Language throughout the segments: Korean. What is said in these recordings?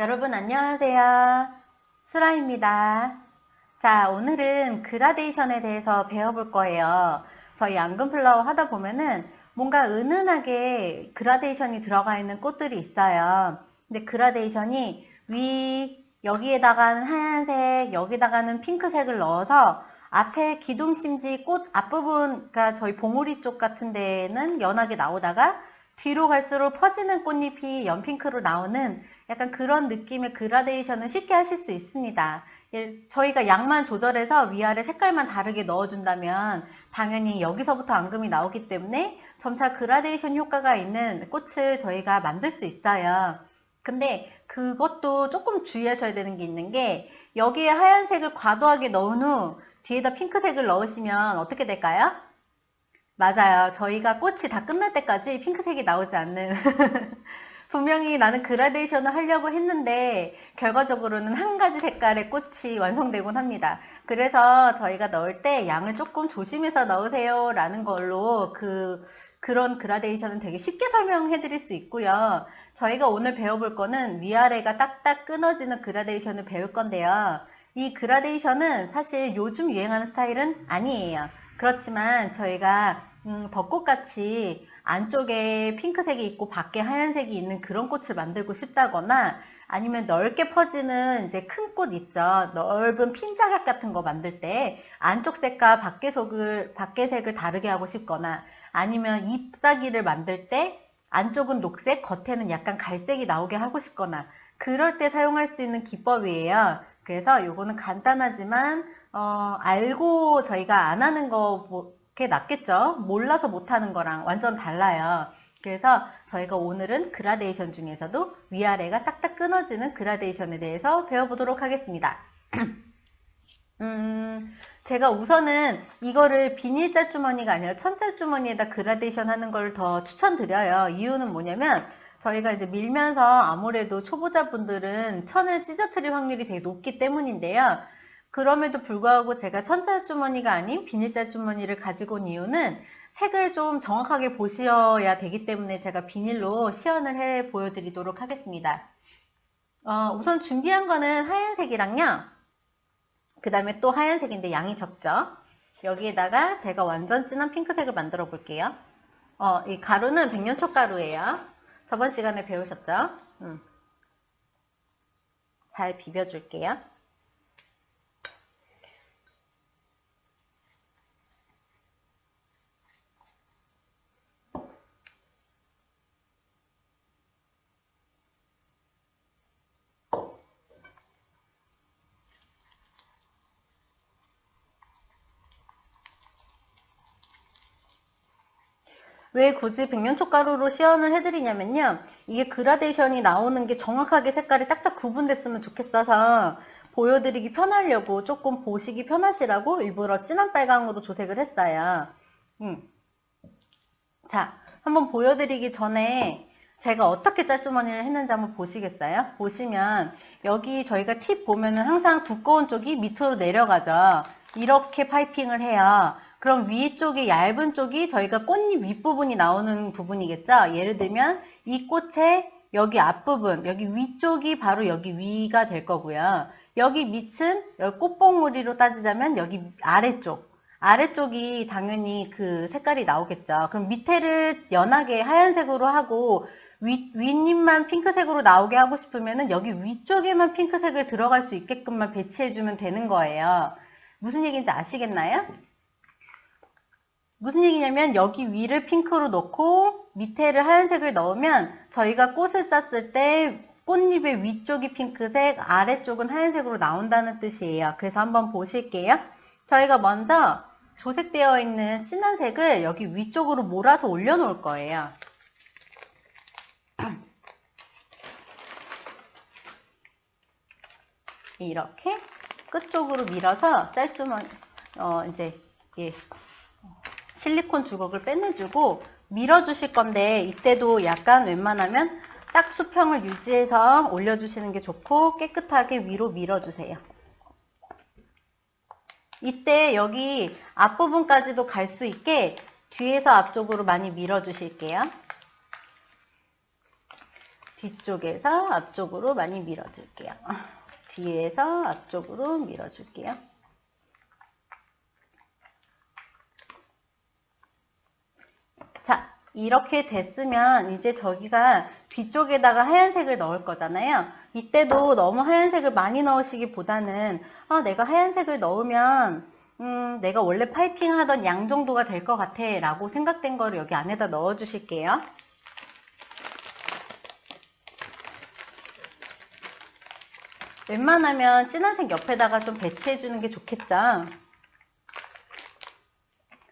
여러분 안녕하세요. 수라입니다. 자, 오늘은 그라데이션에 대해서 배워볼 거예요. 저희 앙금플라워 하다 보면은 뭔가 은은하게 그라데이션이 들어가 있는 꽃들이 있어요. 근데 그라데이션이 위, 여기에다가는 하얀색, 여기다가는 핑크색을 넣어서 앞에 기둥심지 꽃 앞부분, 그러니까 저희 봉우리 쪽 같은 데는 연하게 나오다가 뒤로 갈수록 퍼지는 꽃잎이 연핑크로 나오는 약간 그런 느낌의 그라데이션을 쉽게 하실 수 있습니다. 예, 저희가 양만 조절해서 위아래 색깔만 다르게 넣어준다면 당연히 여기서부터 앙금이 나오기 때문에 점차 그라데이션 효과가 있는 꽃을 저희가 만들 수 있어요. 근데 그것도 조금 주의하셔야 되는 게 있는 게 여기에 하얀색을 과도하게 넣은 후 뒤에다 핑크색을 넣으시면 어떻게 될까요? 맞아요. 저희가 꽃이 다 끝날 때까지 핑크색이 나오지 않는 분명히 나는 그라데이션을 하려고 했는데 결과적으로는 한 가지 색깔의 꽃이 완성되곤 합니다. 그래서 저희가 넣을 때 양을 조금 조심해서 넣으세요 라는 걸로 그 그런 그라데이션은 되게 쉽게 설명해 드릴 수 있고요. 저희가 오늘 배워볼 거는 위아래가 딱딱 끊어지는 그라데이션을 배울 건데요. 이 그라데이션은 사실 요즘 유행하는 스타일은 아니에요. 그렇지만 저희가 음, 벚꽃같이 안쪽에 핑크색이 있고 밖에 하얀색이 있는 그런 꽃을 만들고 싶다거나 아니면 넓게 퍼지는 이제 큰 꽃 있죠. 넓은 핀자각 같은 거 만들 때 안쪽 색과 밖에 색을, 밖에 색을 다르게 하고 싶거나 아니면 잎사귀를 만들 때 안쪽은 녹색, 겉에는 약간 갈색이 나오게 하고 싶거나 그럴 때 사용할 수 있는 기법이에요. 그래서 요거는 간단하지만 어, 알고 저희가 안 하는 거 뭐, 게 낫겠죠? 몰라서 못하는 거랑 완전 달라요. 그래서 저희가 오늘은 그라데이션 중에서도 위아래가 딱딱 끊어지는 그라데이션에 대해서 배워보도록 하겠습니다. 음, 제가 우선은 이거를 비닐 짤 주머니가 아니라 천짤 주머니에다 그라데이션 하는 걸 더 추천드려요. 이유는 뭐냐면 저희가 이제 밀면서 아무래도 초보자분들은 천을 찢어뜨릴 확률이 되게 높기 때문인데요. 그럼에도 불구하고 제가 천짤주머니가 아닌 비닐짤주머니를 가지고 온 이유는 색을 좀 정확하게 보셔야 되기 때문에 제가 비닐로 시연을 해 보여드리도록 하겠습니다. 어, 우선 준비한 거는 하얀색이랑요. 그 다음에 또 하얀색인데 양이 적죠. 여기에다가 제가 완전 진한 핑크색을 만들어 볼게요. 어, 이 가루는 백년초 가루예요. 저번 시간에 배우셨죠? 음. 잘 비벼줄게요. 왜 굳이 백년초가루로 시연을 해드리냐면요. 이게 그라데이션이 나오는 게 정확하게 색깔이 딱딱 구분됐으면 좋겠어서 보여드리기 편하려고 조금 보시기 편하시라고 일부러 진한 빨강으로 조색을 했어요. 음. 자, 한번 보여드리기 전에 제가 어떻게 짤주머니를 했는지 한번 보시겠어요? 보시면 여기 저희가 팁 보면은 항상 두꺼운 쪽이 밑으로 내려가죠. 이렇게 파이핑을 해요. 그럼 위 쪽이 얇은 쪽이 저희가 꽃잎 윗부분이 나오는 부분이겠죠? 예를 들면 이 꽃의 여기 앞부분, 여기 위쪽이 바로 여기 위가 될 거고요. 여기 밑은 여기 꽃봉우리로 따지자면 여기 아래쪽. 아래쪽이 당연히 그 색깔이 나오겠죠. 그럼 밑에를 연하게 하얀색으로 하고 윗, 윗잎만 핑크색으로 나오게 하고 싶으면은 여기 위쪽에만 핑크색을 들어갈 수 있게끔만 배치해주면 되는 거예요. 무슨 얘기인지 아시겠나요? 무슨 얘기냐면 여기 위를 핑크로 넣고 밑에를 하얀색을 넣으면 저희가 꽃을 짰을 때 꽃잎의 위쪽이 핑크색, 아래쪽은 하얀색으로 나온다는 뜻이에요. 그래서 한번 보실게요. 저희가 먼저 조색되어 있는 진한 색을 여기 위쪽으로 몰아서 올려놓을 거예요. 이렇게 끝쪽으로 밀어서 짤주머니, 어, 이제, 예, 실리콘 주걱을 빼내주고 밀어주실 건데 이때도 약간 웬만하면 딱 수평을 유지해서 올려주시는 게 좋고 깨끗하게 위로 밀어주세요. 이때 여기 앞부분까지도 갈 수 있게 뒤에서 앞쪽으로 많이 밀어주실게요. 뒤쪽에서 앞쪽으로 많이 밀어줄게요. 뒤에서 앞쪽으로 밀어줄게요. 자, 이렇게 됐으면 이제 저기가 뒤쪽에다가 하얀색을 넣을 거잖아요. 이때도 너무 하얀색을 많이 넣으시기보다는 아, 내가 하얀색을 넣으면 음, 내가 원래 파이핑 하던 양 정도가 될 것 같아 라고 생각된 거를 여기 안에다 넣어 주실게요. 웬만하면 진한색 옆에다가 좀 배치해 주는 게 좋겠죠.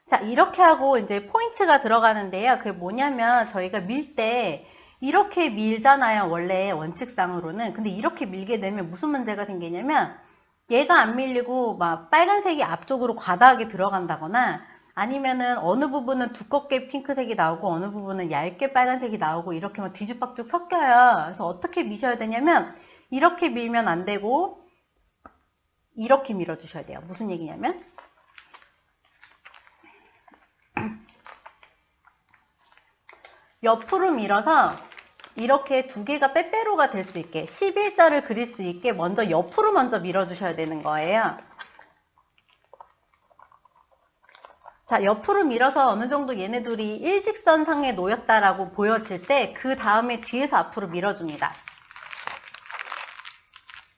자, 이렇게 하고 이제 포인트가 들어가는데요. 그게 뭐냐면 저희가 밀 때 이렇게 밀잖아요. 원래 원칙상으로는. 근데 이렇게 밀게 되면 무슨 문제가 생기냐면 얘가 안 밀리고 막 빨간색이 앞쪽으로 과다하게 들어간다거나 아니면은 어느 부분은 두껍게 핑크색이 나오고 어느 부분은 얇게 빨간색이 나오고 이렇게 막 뒤죽박죽 섞여요. 그래서 어떻게 미셔야 되냐면 이렇게 밀면 안 되고 이렇게 밀어주셔야 돼요. 무슨 얘기냐면 옆으로 밀어서 이렇게 두 개가 빼빼로가 될 수 있게 11자를 그릴 수 있게 먼저 옆으로 먼저 밀어주셔야 되는 거예요. 자, 옆으로 밀어서 어느 정도 얘네 둘이 일직선상에 놓였다라고 보여질 때 그 다음에 뒤에서 앞으로 밀어줍니다.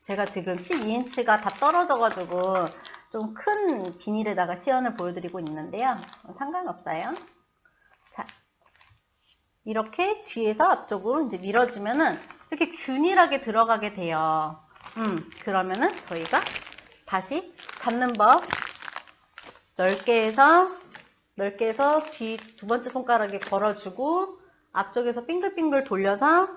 제가 지금 12인치가 다 떨어져가지고 좀 큰 비닐에다가 시연을 보여드리고 있는데요. 상관없어요. 자, 이렇게 뒤에서 앞쪽으로 이제 밀어주면은 이렇게 균일하게 들어가게 돼요. 음, 그러면은 저희가 다시 잡는 법 넓게 해서 넓게 해서 뒤 두 번째 손가락에 걸어주고 앞쪽에서 빙글빙글 돌려서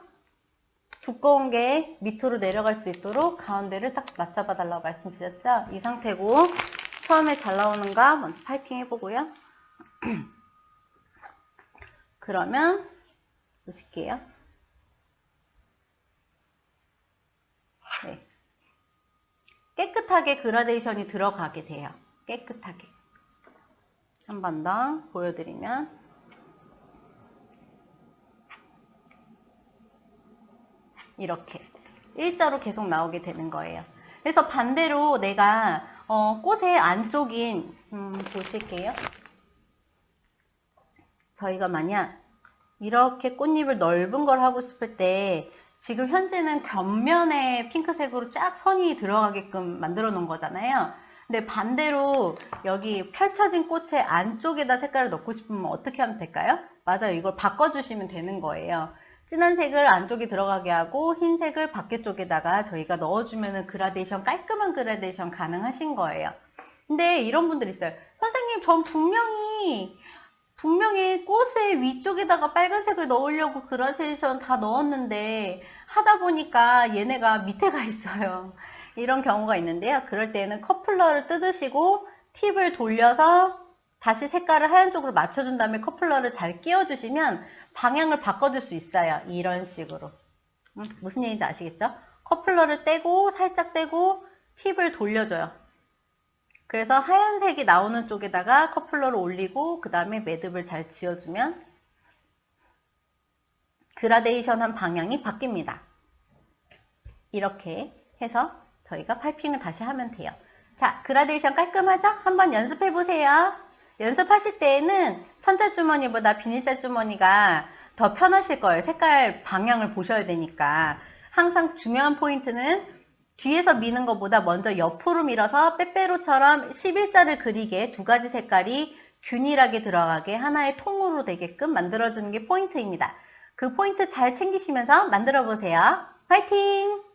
두꺼운 게 밑으로 내려갈 수 있도록 가운데를 딱 맞잡아 달라고 말씀드렸죠? 이 상태고 처음에 잘 나오는가 먼저 파이팅 해보고요. 그러면 보실게요. 네. 깨끗하게 그라데이션이 들어가게 돼요. 깨끗하게. 한 번 더 보여드리면 이렇게 일자로 계속 나오게 되는 거예요. 그래서 반대로 내가 어, 꽃의 안쪽인 음, 보실게요. 저희가 만약 이렇게 꽃잎을 넓은 걸 하고 싶을 때 지금 현재는 겉면에 핑크색으로 쫙 선이 들어가게끔 만들어 놓은 거잖아요. 근데 반대로 여기 펼쳐진 꽃의 안쪽에다 색깔을 넣고 싶으면 어떻게 하면 될까요? 맞아요. 이걸 바꿔주시면 되는 거예요. 진한 색을 안쪽에 들어가게 하고 흰색을 밖에 쪽에다가 저희가 넣어주면 그라데이션 깔끔한 그라데이션 가능하신 거예요. 근데 이런 분들 있어요. 선생님 전 분명히 분명히 꽃의 위쪽에다가 빨간색을 넣으려고 그라데이션 다 넣었는데 하다 보니까 얘네가 밑에 가 있어요. 이런 경우가 있는데요. 그럴 때는 커플러를 뜯으시고 팁을 돌려서 다시 색깔을 하얀 쪽으로 맞춰준 다음에 커플러를 잘 끼워주시면 방향을 바꿔줄 수 있어요. 이런 식으로. 음, 무슨 얘기인지 아시겠죠? 커플러를 떼고 살짝 떼고 팁을 돌려줘요. 그래서 하얀색이 나오는 쪽에다가 커플러를 올리고 그 다음에 매듭을 잘 지어주면 그라데이션한 방향이 바뀝니다. 이렇게 해서 저희가 파이핑을 다시 하면 돼요. 자, 그라데이션 깔끔하죠? 한번 연습해 보세요. 연습하실 때에는 천자 주머니보다 비닐자 주머니가 더 편하실 거예요. 색깔 방향을 보셔야 되니까. 항상 중요한 포인트는 뒤에서 미는 것보다 먼저 옆으로 밀어서 빼빼로처럼 11자를 그리게 두 가지 색깔이 균일하게 들어가게 하나의 통으로 되게끔 만들어주는 게 포인트입니다. 그 포인트 잘 챙기시면서 만들어 보세요. 화이팅!